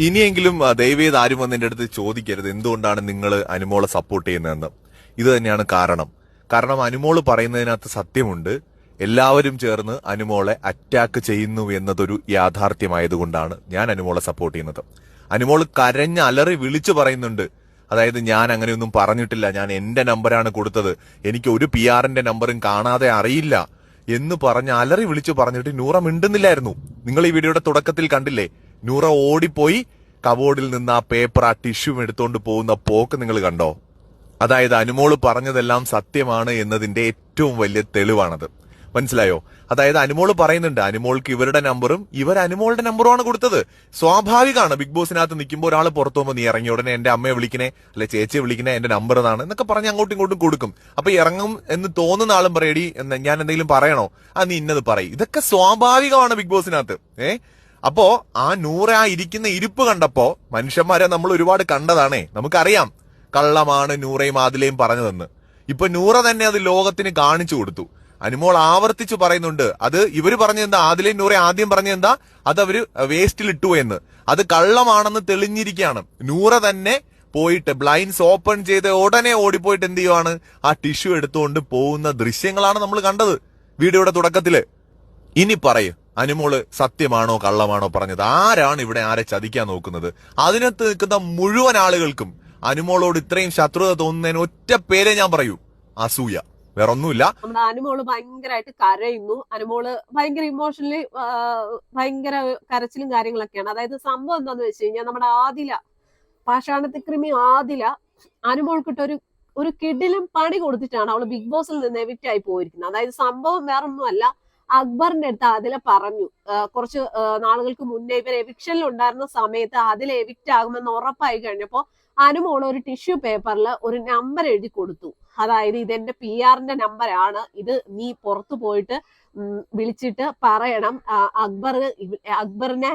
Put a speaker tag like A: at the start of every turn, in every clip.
A: ഇനിയെങ്കിലും ദയവേത് ആരും വന്ന് എന്റെ അടുത്ത് ചോദിക്കരുത്. എന്തുകൊണ്ടാണ് നിങ്ങൾ അനുമോളെ സപ്പോർട്ട് ചെയ്യുന്നതെന്ന്? ഇത് തന്നെയാണ് കാരണം. കാരണം അനുമോൾ പറയുന്നതിനകത്ത് സത്യമുണ്ട്. എല്ലാവരും ചേർന്ന് അനുമോളെ അറ്റാക്ക് ചെയ്യുന്നു എന്നതൊരു യാഥാർത്ഥ്യമായതുകൊണ്ടാണ് ഞാൻ അനുമോളെ സപ്പോർട്ട് ചെയ്യുന്നത്. അനുമോൾ കരഞ്ഞ് അലറി വിളിച്ചു പറയുന്നുണ്ട്. അതായത് ഞാൻ അങ്ങനെയൊന്നും പറഞ്ഞിട്ടില്ല. ഞാൻ എന്റെ നമ്പറാണ് കൊടുത്തത്. എനിക്ക് ഒരു പി ആറിന്റെ നമ്പറും കാണാതെ അറിയില്ല. എന്ന് പറഞ്ഞ് അലറി വിളിച്ചു പറഞ്ഞിട്ട് നൂറ മിണ്ടുന്നില്ലായിരുന്നു. നിങ്ങൾ ഈ വീഡിയോയുടെ തുടക്കത്തിൽ കണ്ടില്ലേ? നൂറ ഓടിപ്പോയി കബോർഡിൽ നിന്ന് ആ പേപ്പർ ആ ടിഷ്യൂ എടുത്തുകൊണ്ട് പോകുന്ന പോക്ക് നിങ്ങൾ കണ്ടോ? അതായത് അനുമോൾ പറഞ്ഞതെല്ലാം സത്യമാണ് എന്നതിന്റെ ഏറ്റവും വലിയ തെളിവാണത്. മനസ്സിലായോ? അതായത് അനുമോൾ പറയുന്നുണ്ട് അനുമോൾക്ക് ഇവരുടെ നമ്പറും ഇവർ അനുമോളുടെ നമ്പറുമാണ് കൊടുത്തത്. സ്വാഭാവികമാണ് ബിഗ് ബോസിനകത്ത് നിൽക്കുമ്പോൾ ഒരാൾ പുറത്തു പോകുമ്പോൾ നീ ഇറങ്ങി ഉടനെ എന്റെ അമ്മയെ വിളിക്കണേ അല്ലെ ചേച്ചിയെ വിളിക്കണേ എന്റെ നമ്പർ ഇതാണ് എന്നൊക്കെ പറഞ്ഞ് അങ്ങോട്ടും ഇങ്ങോട്ടും കൊടുക്കും. അപ്പൊ ഇറങ്ങും എന്ന് തോന്നുന്ന ആളും പറയടി എന്ന് ഞാൻ എന്തെങ്കിലും പറയണോ? ആ നീ ഇന്നത് പറയും. ഇതൊക്കെ സ്വാഭാവികമാണ് ബിഗ് ബോസിനകത്ത്. ഏ? അപ്പോ ആ നൂറ് ആ ഇരിക്കുന്ന ഇരിപ്പ് കണ്ടപ്പോ മനുഷ്യന്മാരെ നമ്മൾ ഒരുപാട് കണ്ടതാണേ. നമുക്കറിയാം കള്ളമാണ് നൂറയും ആദിലയും പറഞ്ഞതെന്ന്. ഇപ്പൊ നൂറ തന്നെ അത് ലോകത്തിന് കാണിച്ചു കൊടുത്തു. അനുമോൾ ആവർത്തിച്ചു പറയുന്നുണ്ട് അത് ഇവർ പറഞ്ഞെന്താ ആദിലയും നൂറെ ആദ്യം പറഞ്ഞെന്താ അത് അവർ വേസ്റ്റിൽ ഇട്ടു എന്ന്. അത് കള്ളമാണെന്ന് തെളിഞ്ഞിരിക്കുകയാണ്. നൂറ തന്നെ പോയിട്ട് ബ്ലൈൻസ് ഓപ്പൺ ചെയ്ത് ഉടനെ ഓടിപ്പോയിട്ട് എന്ത് ചെയ്യുവാണ്? ആ ടിഷ്യൂ എടുത്തുകൊണ്ട് പോകുന്ന ദൃശ്യങ്ങളാണ് നമ്മൾ കണ്ടത്. വീഡിയോയുടെ തുടക്കത്തിൽ. ഇനി പറയ്. അനുമോൾ സത്യമാണോ കള്ളമാണോ പറഞ്ഞത്? ആരാണ് ഇവിടെ ആരെ ചതിക്കാൻ നോക്കുന്നത്? അതിനകത്ത് നിൽക്കുന്ന മുഴുവൻ ആളുകൾക്കും അനുമോളോട് ഇത്രയും ശത്രുത തോന്നുന്നതിന് ഒറ്റ പേരെ ഞാൻ പറയൂ. അസൂയ. വേറെ ഒന്നുമില്ല
B: നമ്മുടെ അനുമോൾ ഭയങ്കരമായിട്ട് കരയുന്നു. അനുമോൾ ഭയങ്കര ഇമോഷണലി ഭയങ്കര കരച്ചിലും കാര്യങ്ങളൊക്കെയാണ്. അതായത് സംഭവം എന്താന്ന് വെച്ച് കഴിഞ്ഞാൽ നമ്മുടെ ആദില പാഷാണത്തിക്രിമി ആദില അനുമോൾക്കിട്ട് ഒരു ഒരു കിടിലും പണി കൊടുത്തിട്ടാണ് അവൾ ബിഗ് ബോസിൽ നിന്ന് എവിക്റ്റ് ആയി പോയിരിക്കുന്നത്. അതായത് സംഭവം വേറൊന്നുമല്ല. അക്ബറിന്റെ അടുത്ത് അതിലെ പറഞ്ഞു. കുറച്ച് നാളുകൾക്ക് മുന്നേ ഇവർ എവിക്ഷനിൽ ഉണ്ടായിരുന്ന സമയത്ത് അതിൽ എവിക്റ്റ് ആകുമെന്ന് ഉറപ്പായി കഴിഞ്ഞപ്പോ അനുമോൾ ഒരു ടിഷ്യൂ പേപ്പറിൽ ഒരു നമ്പർ എഴുതി കൊടുത്തു. അതായത് ഇതെന്റെ പി ആറിന്റെ നമ്പറാണ് ഇത് നീ പുറത്തു പോയിട്ട് വിളിച്ചിട്ട് പറയണം. അക്ബർ അക്ബറിനെ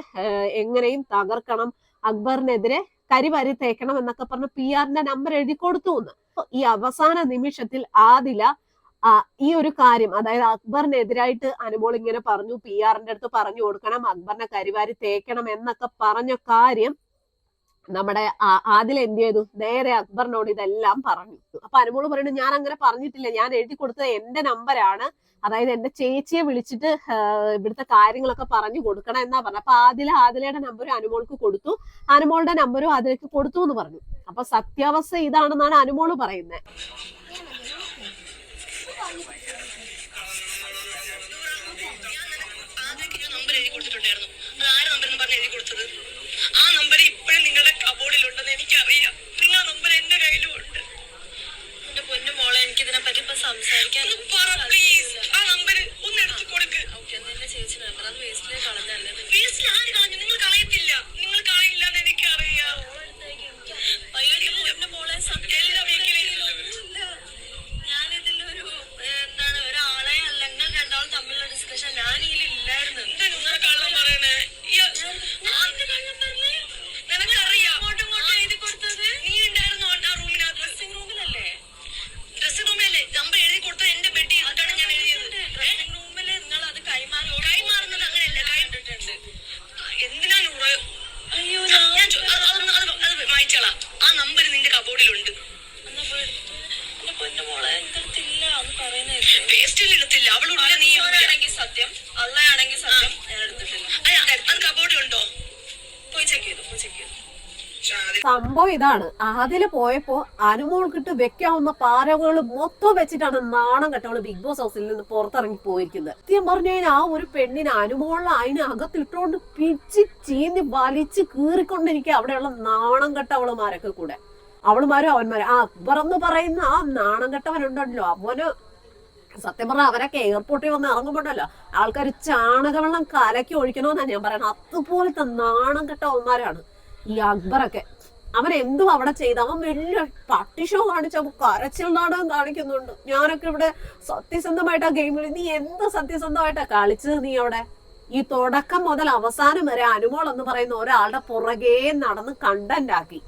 B: എങ്ങനെയും തകർക്കണം. അക്ബറിനെതിരെ കരിവരി തേക്കണം എന്നൊക്കെ പറഞ്ഞ് പി ആറിന്റെ നമ്പർ എഴുതി കൊടുത്തു എന്ന്. ഈ അവസാന നിമിഷത്തിൽ ആദില ഈ ഒരു കാര്യം അതായത് അക്ബറിനെതിരായിട്ട് അനുമോൾ ഇങ്ങനെ പറഞ്ഞു പി ആറിന്റെ അടുത്ത് പറഞ്ഞു കൊടുക്കണം അക്ബറിനെ കരിവാരി തേക്കണം എന്നൊക്കെ പറഞ്ഞ കാര്യം നമ്മുടെ ആദിൽ എന്ത് ചെയ്തു? നേരെ അക്ബറിനോട് ഇതെല്ലാം പറഞ്ഞു. അപ്പൊ അനുമോൾ പറയുന്നത് ഞാൻ അങ്ങനെ പറഞ്ഞിട്ടില്ല ഞാൻ എഴുതി കൊടുത്തത് എന്റെ നമ്പരാണ് അതായത് എന്റെ ചേച്ചിയെ വിളിച്ചിട്ട് ഇവിടുത്തെ കാര്യങ്ങളൊക്കെ പറഞ്ഞു കൊടുക്കണം എന്നാ പറഞ്ഞത്. അപ്പൊ ആദില ആദിലയുടെ നമ്പരും അനുമോൾക്ക് കൊടുത്തു. അനുമോളുടെ നമ്പരും ആദിലേക്ക് കൊടുത്തു എന്ന് പറഞ്ഞു. അപ്പൊ സത്യാവസ്ഥ ഇതാണെന്നാണ് അനുമോൾ പറയുന്നത്.
C: കൊടുത്തത് ആ നമ്പർ ഇപ്പോഴും നിങ്ങളുടെ കബോർഡിലുണ്ടെന്ന് എനിക്കറിയാം. നിങ്ങൾ ആ നമ്പർ എന്റെ കയ്യിലും ഉണ്ട്. എന്റെ പൊന്നു മോളെ എനിക്ക് ഇതിനെ പറ്റി ഇപ്പൊ സംസാരിക്കാൻ പ്ലീസ്
B: സംഭവം ഇതാണ്. ആദ്യം പോയപ്പോ അനുമോൾക്കിട്ട് വെക്കാവുന്ന പാരകൾ മൊത്തം വെച്ചിട്ടാണ് നാണം കെട്ടവൾ ബിഗ് ബോസ് ഹൗസിൽ നിന്ന് പുറത്തിറങ്ങി പോയിരിക്കുന്നത്. സത്യം പറഞ്ഞു കഴിഞ്ഞാൽ ആ ഒരു പെണ്ണിന് അനുമോളിൽ അതിന് അകത്തിട്ടുകൊണ്ട് പിച്ച് ചീന്തി വലിച്ച് കീറിക്കൊണ്ടിരിക്കുക അവിടെയുള്ള നാണം കെട്ടവളുമാരൊക്കെ കൂടെ. അവളുമാരും അവന്മാരും. ആ ഇവറന്ന് പറയുന്ന ആ നാണം കെട്ടവനുണ്ടല്ലോ. അവന് സത്യം പറഞ്ഞാൽ അവരൊക്കെ എയർപോർട്ടിൽ വന്ന് ഇറങ്ങുമ്പോണ്ടല്ലോ ആൾക്കാർ ചാണകവെള്ളം കലക്കി ഒഴിക്കണമെന്നാണ് ഞാൻ പറയുന്നത്. അതുപോലത്തെ നാണം കെട്ടവന്മാരാണ് ഈ അക്ബറൊക്കെ. അവൻ എന്തും അവിടെ ചെയ്ത്. അവൻ വലിയ പട്ടി ഷോ കാണിച്ച കരച്ചിൽ നാടകം കാണിക്കുന്നുണ്ട്. ഞാനൊക്കെ ഇവിടെ സത്യസന്ധമായിട്ടാ ഗെയിമിൽ നീ എന്ത് സത്യസന്ധമായിട്ടാ കളിച്ചത് നീ അവിടെ? ഈ തുടക്കം മുതൽ അവസാനം വരെ അനുമോൾ എന്ന് പറയുന്ന ഒരാളുടെ പുറകെ നടന്ന് കണ്ടന്റ് ആക്കി.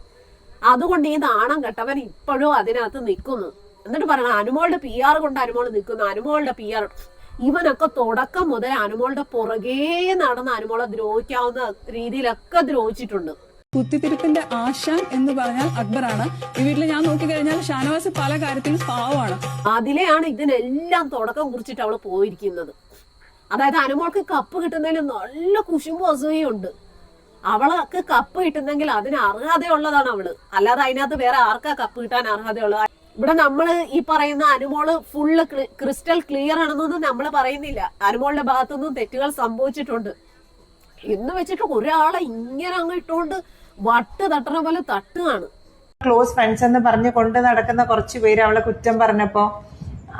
B: അതുകൊണ്ട് ഈ നാണം കെട്ടവൻ ഇപ്പോഴും അതിനകത്ത് നിൽക്കുന്നു. എന്നിട്ട് പറയണം അനുമോളുടെ പി ആർ കൊണ്ട് അനുമോൾ നിൽക്കുന്നു. അനുമോളുടെ പി ആർ ഇവനൊക്കെ തുടക്കം മുതൽ അനുമോളുടെ പുറകെ നടന്ന് അനുമോളെ ദ്രോഹിക്കാവുന്ന രീതിയിലൊക്കെ ദ്രോഹിച്ചിട്ടുണ്ട്.
D: കുത്തിത്തിരിപ്പിന്റെ ആശാൻ എന്ന് പറഞ്ഞാൽ അക്ബറാണ്. ഈ വീട്ടിൽ ഞാൻ നോക്കി കഴിഞ്ഞാൽ ഷാനവാസ് പല കാര്യത്തിലും പാവമാണ്.
B: അതിലെയാണ് ഇതിനെല്ലാം തുടക്കം കുറിച്ചിട്ട് അവൾ പോയിരിക്കുന്നത്. അതായത് അനുമോൾക്ക് കപ്പ് കിട്ടുന്നതിൽ നല്ല കുശുമ്പ് അസൂയയും ഉണ്ട്. അവൾക്ക് കപ്പ് കിട്ടുന്നെങ്കിൽ അതിന് അർഹതയുള്ളതാണ് അവൾ. അല്ലാതെ അതിനകത്ത് വേറെ ആർക്കാ കപ്പ് കിട്ടാൻ അർഹതയുള്ളത് ഇവിടെ നമ്മൾ ഈ പറയുന്ന അനുമോൾ ഫുള്ള് ക്രിസ്റ്റൽ ക്ലിയർ ആണെന്നൊന്നും നമ്മൾ പറയുന്നില്ല. അനുമോളുടെ ഭാഗത്തുനിന്നും തെറ്റുകൾ സംഭവിച്ചിട്ടുണ്ട്. എന്ന് വെച്ചിട്ട് ഒരാളെ ഇങ്ങനെ അങ്ങ് ഇട്ടുകൊണ്ട് വട്ട് തട്ടണ പോലെ തട്ടുകയാണ്
E: ക്ലോസ് ഫ്രണ്ട്സ് എന്ന് പറഞ്ഞ് കൊണ്ട് നടക്കുന്ന കുറച്ച് പേര് അവളെ കുറ്റം പറഞ്ഞപ്പോ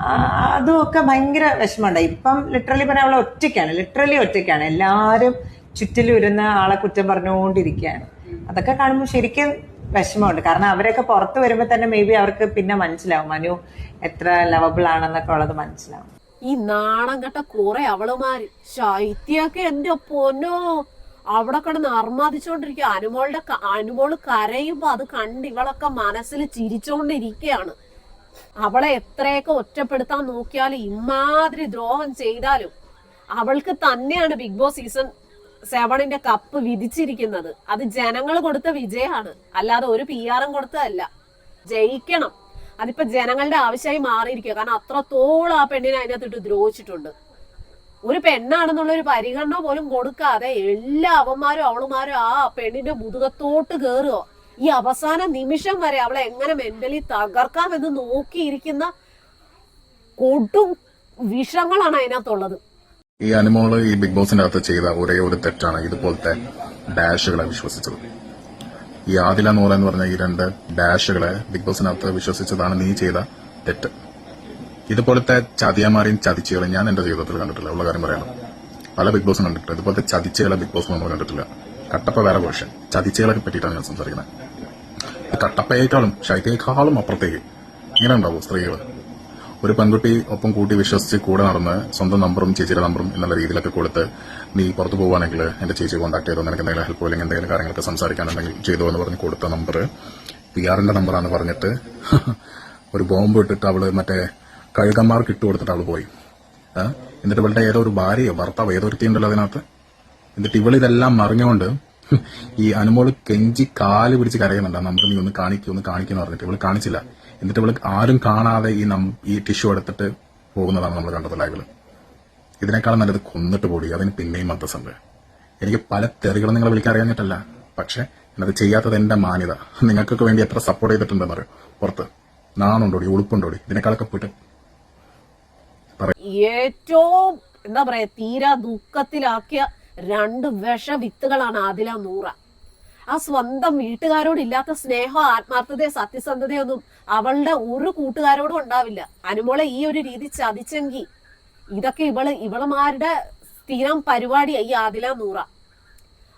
E: അതുമൊക്കെ അതും ഒക്കെ ഭയങ്കര വിഷമമുണ്ടായി. ഇപ്പം ലിറ്ററലി പറഞ്ഞാൽ അവളെ ഒറ്റയ്ക്കാണ് ലിറ്ററലി ഒറ്റയ്ക്കാണ്. എല്ലാവരും ചുറ്റിലും ഇരുന്ന് ആളെ കുറ്റം പറഞ്ഞുകൊണ്ടിരിക്കുകയാണ്. അതൊക്കെ കാണുമ്പോൾ ശരിക്കും വിഷമമുണ്ട്. കാരണം അവരൊക്കെ പുറത്ത് വരുമ്പോൾ തന്നെ മേ ബി അവർക്ക് പിന്നെ മനസ്സിലാവും. മനു എത്ര ലവബിൾ ആണെന്നൊക്കെ ഉള്ളത് മനസ്സിലാവും.
B: ഈ നാണം കെട്ട കുറെ അവളുമാര് ശൈത്യൊക്കെ എന്റെ പൊന്നോ അവിടെ കിടന്ന് അർമാദിച്ചോണ്ടിരിക്കുക. അനുമോളുടെ അനുമോൾ കരയുമ്പോ അത് കണ്ട് ഇവളൊക്കെ മനസ്സിൽ ചിരിച്ചോണ്ടിരിക്കുകയാണ്. അവളെ എത്രയൊക്കെ ഒറ്റപ്പെടുത്താൻ നോക്കിയാലും ഇമാതിരി ദ്രോഹം ചെയ്താലും അവൾക്ക് തന്നെയാണ് ബിഗ് ബോസ് സീസൺ സെവണിന്റെ കപ്പ് വിധിച്ചിരിക്കുന്നത്. അത് ജനങ്ങൾ കൊടുത്ത വിജയമാണ്. അല്ലാതെ ഒരു പി ആറും കൊടുത്തതല്ല. ജയിക്കണം. അതിപ്പോ ജനങ്ങളുടെ ആവശ്യമായി മാറിയിരിക്കുക. കാരണം അത്രത്തോളം ആ പെണ്ണിനെ അതിനകത്തിട്ട് ദ്രോഹിച്ചിട്ടുണ്ട്. ഒരു പെണ്ണാണെന്നുള്ള ഒരു പരിഗണന പോലും കൊടുക്കാതെ എല്ലാ അവന്മാരും അവളുമാരും ആ പെണ്ണിന്റെ മുതുകത്തോട്ട് കയറുക ഈ അവസാന നിമിഷം വരെ അവളെ എങ്ങനെ മെന്റലി തകർക്കാമെന്ന് നോക്കിയിരിക്കുന്ന കൊടും വിഷങ്ങളാണ് അതിനകത്തുള്ളത്.
F: ഈ അനുമോൾ ഈ ബിഗ് ബോസിന്റെ അകത്ത് ചെയ്ത ഒരേ ഒരു തെറ്റാണ് ഇതുപോലത്തെ ഡാഷുകളെ വിശ്വസിച്ചത്. ഈ ആദില എന്ന് പറഞ്ഞ ഈ രണ്ട് ഡാഷുകളെ ബിഗ് ബോസിനകത്ത് വിശ്വസിച്ചതാണ് നീ ചെയ്ത തെറ്റ്. ഇതുപോലത്തെ ചതിയന്മാരെയും ചതിച്ചുകളെ ഞാൻ എന്റെ ജീവിതത്തിൽ കണ്ടിട്ടില്ല. ഉള്ള കാര്യം പറയണം പല ബിഗ് ബോസും കണ്ടിട്ടില്ല. ഇതുപോലത്തെ ചതിച്ചുകളെ ബിഗ് ബോസ് നമ്മൾ കണ്ടിട്ടില്ല. കട്ടപ്പ വേറെ പോഷൻ ചതിച്ചുകളെ പറ്റിയിട്ടാണ് ഞാൻ സംസാരിക്കുന്നത്. കട്ടപ്പയേക്കാളും ശൈത്യയേക്കാളും അപ്പുറത്തേക്ക് ഇങ്ങനെ ഉണ്ടാവും സ്ത്രീകൾ ഒരു പെൺകുട്ടി ഒപ്പം കൂട്ടി വിശ്വസിച്ച് കൂടെ നടന്ന് സ്വന്തം നമ്പറും ചേച്ചിയുടെ നമ്പറും എന്നുള്ള രീതിയിലൊക്കെ കൊടുത്ത് നീ പുറത്തു പോവുകയാണെങ്കിൽ എന്റെ ചേച്ചി കോൺടാക്ട് ചെയ്തോ നിനക്ക് എന്തെങ്കിലും ഹെൽപ്പ് അല്ലെങ്കിൽ എന്തെങ്കിലും കാര്യങ്ങളൊക്കെ സംസാരിക്കാനുണ്ടെങ്കിൽ ചെയ്തോ എന്ന് പറഞ്ഞ് കൊടുത്ത നമ്പർ പി ആറിന്റെ നമ്പറാണ് പറഞ്ഞിട്ട് ഒരു ബോംബ് ഇട്ടിട്ട് അവൾ മറ്റേ കഴുകന്മാർക്ക് ഇട്ട് കൊടുത്തിട്ട് അവൾ പോയി? എന്നിട്ട് ഇവളുടെ ഏതോ ഒരു ഭാര്യയോ ഭർത്താവോ ഏതോ ഒരുത്തിയുണ്ടല്ലോ അതിനകത്ത്. എന്നിട്ട് ഇവളിതെല്ലാം മറിഞ്ഞുകൊണ്ട് ഈ അനുമോൾ കെഞ്ചി കാൽ പിടിച്ച് കരയുന്നുണ്ട്. നമുക്ക് നീ ഒന്ന് കാണിക്കൂ ഒന്ന് കാണിക്കുന്നു പറഞ്ഞിട്ട് ഇവൾ കാണിച്ചില്ല. എന്നിട്ട് ഇവൾ ആരും കാണാതെ ഈ നം ഈ ടിഷ്യൂ എടുത്തിട്ട് പോകുന്നതാണ് നമ്മൾ കണ്ടത് ലൈവിൽ. ഇതിനേക്കാളും നല്ലത് കൊന്നിട്ട് പോടി അതിന് പിന്നെയും മദ്രസുണ്ട്. എനിക്ക് പല തെറികളും നിങ്ങളെ വിളിക്കാൻ അറിയാഞ്ഞിട്ടല്ല. പക്ഷെ എന്നത് ചെയ്യാത്തത് എന്റെ മാന്യത. നിങ്ങൾക്കൊക്കെ വേണ്ടി എത്ര സപ്പോർട്ട് ചെയ്തിട്ടുണ്ടെന്ന് അറിയോ? പുറത്ത്. നാണുണ്ടോടി ഉളുപ്പുണ്ടോടി? ഇതിനേക്കാളൊക്കെ പോയിട്ട്
B: ഏറ്റവും എന്താ പറയാ തീരാ ദുഃഖത്തിലാക്കിയ രണ്ട് വിഷ വിത്തുകളാണ് ആദില നൂറ. ആ സ്വന്തം വീട്ടുകാരോട് ഇല്ലാത്ത സ്നേഹം ആത്മാർത്ഥതയോ സത്യസന്ധതയോ ഒന്നും അവളുടെ ഒരു കൂട്ടുകാരോടും ഉണ്ടാവില്ല. അനുമോളെ ഈ ഒരു രീതി ചതിച്ചെങ്കിൽ ഇതൊക്കെ ഇവൾ ഇവളമാരുടെ സ്ഥിരം പരിപാടിയായി ആദില നൂറ.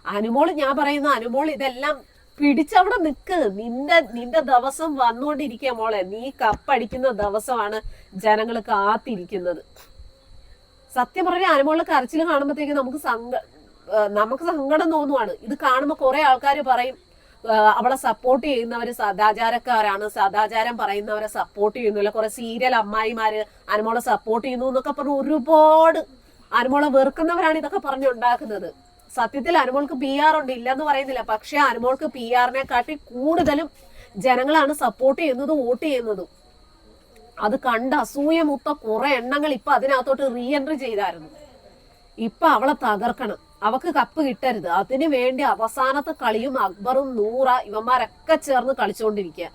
B: അനുമോൾ ഞാൻ പറയുന്ന അനുമോൾ ഇതെല്ലാം പിടിച്ചവിടെ നിക്ക്. നിന്റെ നിന്റെ ദിവസം വന്നുകൊണ്ടിരിക്കുക മോളെ. നീ കപ്പടിക്കുന്ന ദിവസമാണ് ജനങ്ങൾ കാത്തിരിക്കുന്നത്. സത്യം പറഞ്ഞ അനുമോളെ കരച്ചിൽ കാണുമ്പോഴത്തേക്ക് നമുക്ക് സങ്ക നമുക്ക് സങ്കടം തോന്നുവാണ്. ഇത് കാണുമ്പോൾ കുറെ ആൾക്കാർ പറയും അവളെ സപ്പോർട്ട് ചെയ്യുന്നവര് സദാചാരക്കാരാണ്. സദാചാരം പറയുന്നവരെ സപ്പോർട്ട് ചെയ്യുന്നില്ല കുറെ സീരിയൽ അമ്മായിമാര് അനുമോളെ സപ്പോർട്ട് ചെയ്യുന്നു എന്നൊക്കെ പറഞ്ഞ് ഒരുപാട് അനുമോളെ വെറുക്കുന്നവരാണ് ഇതൊക്കെ പറഞ്ഞുണ്ടാക്കുന്നത് സത്യത്തിൽ അനുമോൾക്ക് പി ആർ ഉണ്ട് ഇല്ലെന്ന് പറയുന്നില്ല. പക്ഷെ അനുമോൾക്ക് പി ആറിനെ കാട്ടി കൂടുതലും ജനങ്ങളാണ് സപ്പോർട്ട് ചെയ്യുന്നതും വോട്ട് ചെയ്യുന്നതും. അത് കണ്ട് അസൂയ മുത്ത കുറെ എണ്ണങ്ങൾ ഇപ്പൊ അതിനകത്തോട്ട് റീ എൻട്രി ചെയ്തായിരുന്നു. ഇപ്പൊ അവളെ തകർക്കണം. അവക്ക് കപ്പ് കിട്ടരുത്. അതിനു വേണ്ടി അവസാനത്തെ കളിയും അക്ബറും നൂറ ഇവന്മാരൊക്കെ ചേർന്ന് കളിച്ചുകൊണ്ടിരിക്കുക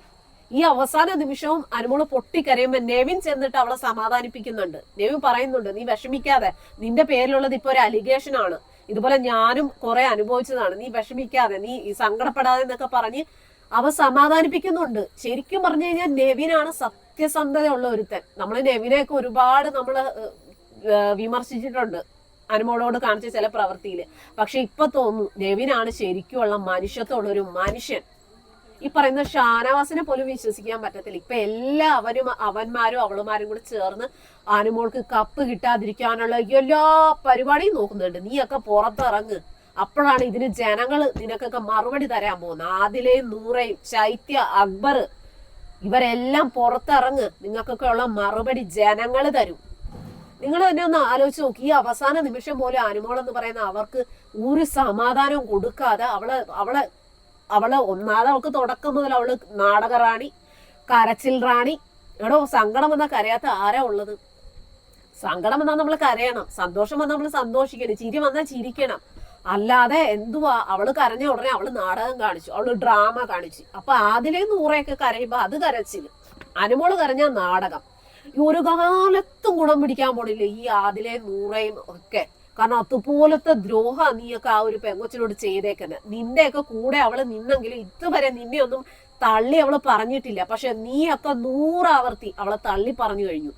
B: ഈ അവസാന നിമിഷവും അനുമോൾ പൊട്ടിക്കരയുമ്പോ നെവിൻ ചെന്നിട്ട് അവളെ സമാധാനിപ്പിക്കുന്നുണ്ട്. നെവിൻ പറയുന്നുണ്ട് നീ വിഷമിക്കാതെ. നിന്റെ പേരിലുള്ളത് ഇപ്പൊ ഒരു അലിഗേഷൻ ആണ്. ഇതുപോലെ ഞാനും കുറെ അനുഭവിച്ചതാണ്. നീ വിഷമിക്കാതെ നീ ഈ സങ്കടപ്പെടാതെ എന്നൊക്കെ പറഞ്ഞ് അവ സമാധാനിപ്പിക്കുന്നുണ്ട്. ശരിക്കും പറഞ്ഞു കഴിഞ്ഞാൽ നെവിനാണ് സത്യസന്ധതയുള്ള ഒരുത്തൻ. നമ്മൾ നെവിനെയൊക്കെ ഒരുപാട് നമ്മൾ വിമർശിച്ചിട്ടുണ്ട് അനുമോളോട് കാണിച്ച ചില പ്രവൃത്തിയിൽ പക്ഷെ ഇപ്പൊ തോന്നുന്നു നെവിനാണ് ശരിക്കുമുള്ള മനുഷ്യത്വമുള്ള ഒരു മനുഷ്യൻ. ഈ പറയുന്ന ഷാനവാസിനെ പോലും വിശ്വസിക്കാൻ പറ്റത്തില്ല. ഇപ്പൊ എല്ലാവരും അവന്മാരും അവളുമാരും കൂടി ചേർന്ന് ആനുമോൾക്ക് കപ്പ് കിട്ടാതിരിക്കാനുള്ള എല്ലാ പരിപാടിയും നോക്കുന്നുണ്ട്. നീയൊക്കെ പുറത്തിറങ്ങ്. അപ്പോഴാണ് ഇതിന് ജനങ്ങൾ നിനക്കൊക്കെ മറുപടി തരാൻ പോകുന്നത്. ആദിലെയും നൂറയും ശൈത്യ അക്ബർ ഇവരെല്ലാം പുറത്തിറങ്ങ്. നിങ്ങൾക്കൊക്കെ ഉള്ള മറുപടി ജനങ്ങൾ തരും. നിങ്ങൾ തന്നെ ഒന്ന് ആലോചിച്ച് നോക്കി. ഈ അവസാന നിമിഷം പോലെ അനുമോൾ എന്ന് പറയുന്ന അവർക്ക് ഒരു സമാധാനവും കൊടുക്കാതെ അവളെ അവളെ അവൾ ഒന്നാമത് അവൾക്ക് തുടക്കം മുതൽ അവൾ നാടക റാണി കരച്ചിൽ റാണി. എടോ സങ്കടം വന്നാൽ കരയാത്ത ആരാ ഉള്ളത്? സങ്കടം വന്നാൽ നമ്മൾ കരയണം സന്തോഷം വന്നാൽ നമ്മൾ സന്തോഷിക്കണം ചിരി വന്നാൽ ചിരിക്കണം. അല്ലാതെ എന്തുവാ? അവൾ കരഞ്ഞ ഉടനെ അവൾ നാടകം കാണിച്ചു അവൾ ഡ്രാമ കാണിച്ചു. അപ്പൊ അതിലെ നൂറയൊക്കെ കരയുമ്പോ അത് കരച്ചിൽ. അനുമോൾ കരഞ്ഞ നാടകം. ഈ ഒരു കാലത്തും ഗുണം പിടിക്കാൻ പോണില്ല ഈ ആദിലെ നൂറയും ഒക്കെ. കാരണം അതുപോലത്തെ ദ്രോഹ നീയൊക്കെ ആ ഒരു പെങ്കൊച്ചിനോട് ചെയ്തേക്കുന്നത് നിന്റെയൊക്കെ കൂടെ അവൾ നിന്നെങ്കിലും ഇതുവരെ നിന്നെ ഒന്നും തള്ളി അവൾ പറഞ്ഞിട്ടില്ല. പക്ഷെ നീയൊക്കെ നൂറാവർത്തി അവളെ തള്ളി പറഞ്ഞു കഴിഞ്ഞു.